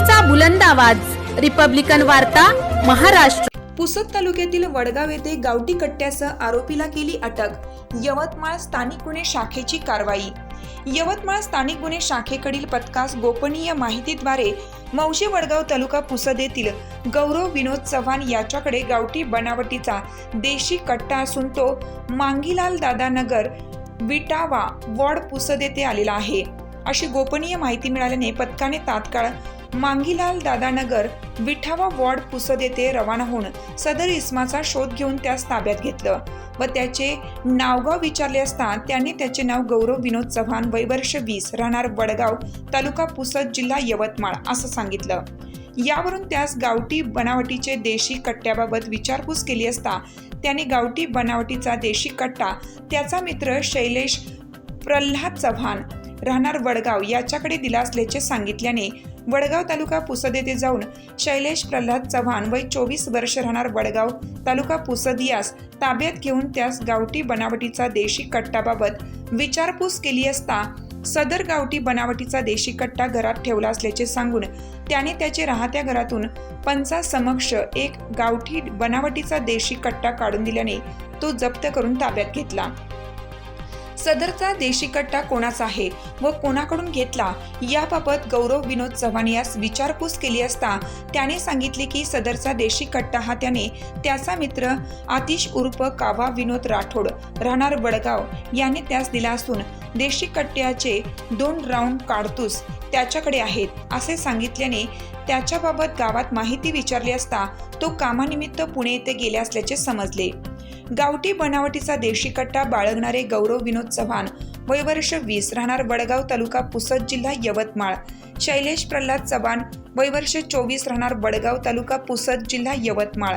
लोकशाहीचा बुलंद आवाज. रिपब्लिकन वार्ता महाराष्ट्र. पुसद तालुक्यातील वडगाव येथे गावठी कट्ट्यासह आरोपीला केली अटक. यवतमाळ स्थानिक गुन्हे शाखेची कारवाई. यवतमाळ स्थानिक गुन्हे शाखेकडील पथकास गोपनीय माहितीद्वारे मौशी वडगाव तालुका पुसद येथील गौरव विनोद चव्हाण याच्याकडे गावठी बनावटीचा देशी कट्टा असून तो मांगीलाल दादानगर विटावा वॉर्ड पुसद येथे आलेला आहे. अशी गोपनीय माहिती मिळाल्याने पथकाने तात्काळ मांगीलाल दादानगर विठावा वॉर्ड पुसद येथे रवाना होऊन सदर इस्माचा शोध घेऊन त्यास ताब्यात घेतलं व त्याचे नावगाव विचारले असता त्यांनी त्याचे नाव गौरव विनोद चव्हाण वैवर्ष वीस राहणार वडगाव तालुका पुसद जिल्हा यवतमाळ असं सांगितलं. यावरून त्यास गावठी बनावटीचे देशी कट्ट्याबाबत विचारपूस केली असता त्याने गावठी बनावटीचा देशी कट्टा त्याचा मित्र शैलेश प्रल्हाद चव्हाण राहणार वडगाव याच्याकडे दिला असल्याचे सांगितल्याने वडगाव तालुका पुसद येथे जाऊन शैलेश प्रल्हाद चव्हाण वय चोवीस वर्ष राहणार वडगाव तालुका पुसद यास ताब्यात घेऊन त्यास गावठी बनावटीचा देशी कट्टाबाबत विचारपूस केली असता सदर गावठी बनावटीचा देशी कट्टा घरात ठेवला असल्याचे सांगून त्याने त्याचे राहत्या घरातून पंचासमक्ष एक गावठी बनावटीचा देशी कट्टा काढून दिल्याने तो जप्त करून ताब्यात घेतला. सदरचा देशी कट्टा कोणाचा आहे व कोणाकडून घेतला याबाबत गौरव विनोद चव्हाण यास विचारपूस केली असता त्याने सांगितले की सदरचा देशी कट्टा हा त्याने त्याचा मित्र आतिश उर्फ कावा विनोद राठोड राहणार वडगाव याने त्यास दिला असून देशी कट्ट्याचे दोन राऊंड काडतूस त्याच्याकडे आहेत असे सांगितल्याने त्याच्याबाबत गावात माहिती विचारली असता तो कामानिमित्त पुणे येथे गेले असल्याचे समजले. गावठी बनावटीचा देशी कट्टा बाळगणारे गौरव विनोद चव्हाण. वय वर्ष वीस राहणार वडगाव तालुका पुसद जिल्हा यवतमाळ. शैलेश प्रल्हाद चव्हाण वय वर्ष चोवीस राहणार वडगाव तालुका पुसद जिल्हा यवतमाळ.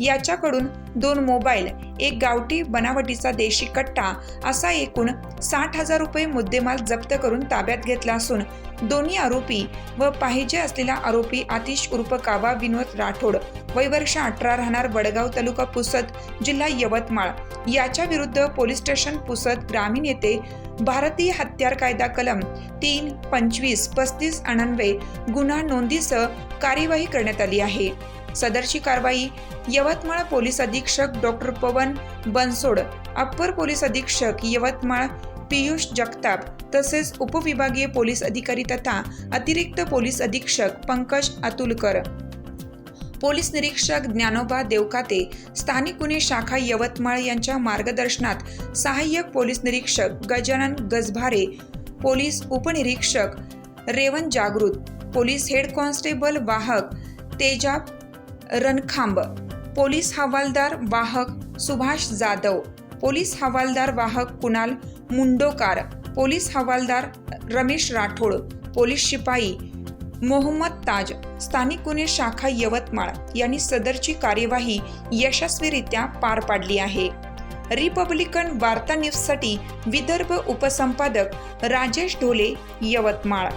याच्याकडून दोन मोबाईल एक गावठी बनावटीचा देशी कट्टा असा एकूण साठ हजार रुपये मुद्देमाल जप्त करून ताब्यात घेतला असून दोन्ही आरोपी व पाहिजे असलेला आरोपी आतिश उर्फ कावा विनोद राठोड वय वर्ष अठरा राहणार वडगाव तालुका पुसद जिल्हा यवतमाळ. याच्या विरुद्ध पोलीस स्टेशन पुसद ग्रामीण येथे भारतीय हत्यार कायदा कलम तीन पंचवीस पस्तीस अणानवे गुन्हा नोंदीसह कार्यवाही करण्यात आली आहे. सदरची कारवाई यवतमाळ पोलीस अधीक्षक doctor Pawan Bansod upper police अधीक्षक यवतमाळ पियुष जगताप तसेच उपविभागीय पोलीस अधिकारी तथा अतिरिक्त पोलीस अधीक्षक पंकज अतुलकर. पोलीस निरीक्षक ज्ञानोबा देवकाते स्थानिक गुन्हे शाखा यवतमाळ यांच्या मार्गदर्शनात सहाय्यक पोलीस निरीक्षक गजानन गजभारे पोलीस उपनिरीक्षक Revan Jagrut police head constable वाहक तेजाब रणखांब. पोलीस हवालदार वाहक सुभाष जाधव. पोलीस हवालदार वाहक कुणाल मुंडोकार. पोलीस हवालदार रमेश राठोड. पोलीस शिपाई मोहम्मद ताज. स्थानिक गुन्हे शाखा यवतमाळ यांनी सदरची कार्यवाही यशस्वीरित्या पार पाडली आहे. रिपब्लिकन वार्ता न्यूजसाठी विदर्भ उपसंपादक राजेश ढोले यवतमाळ.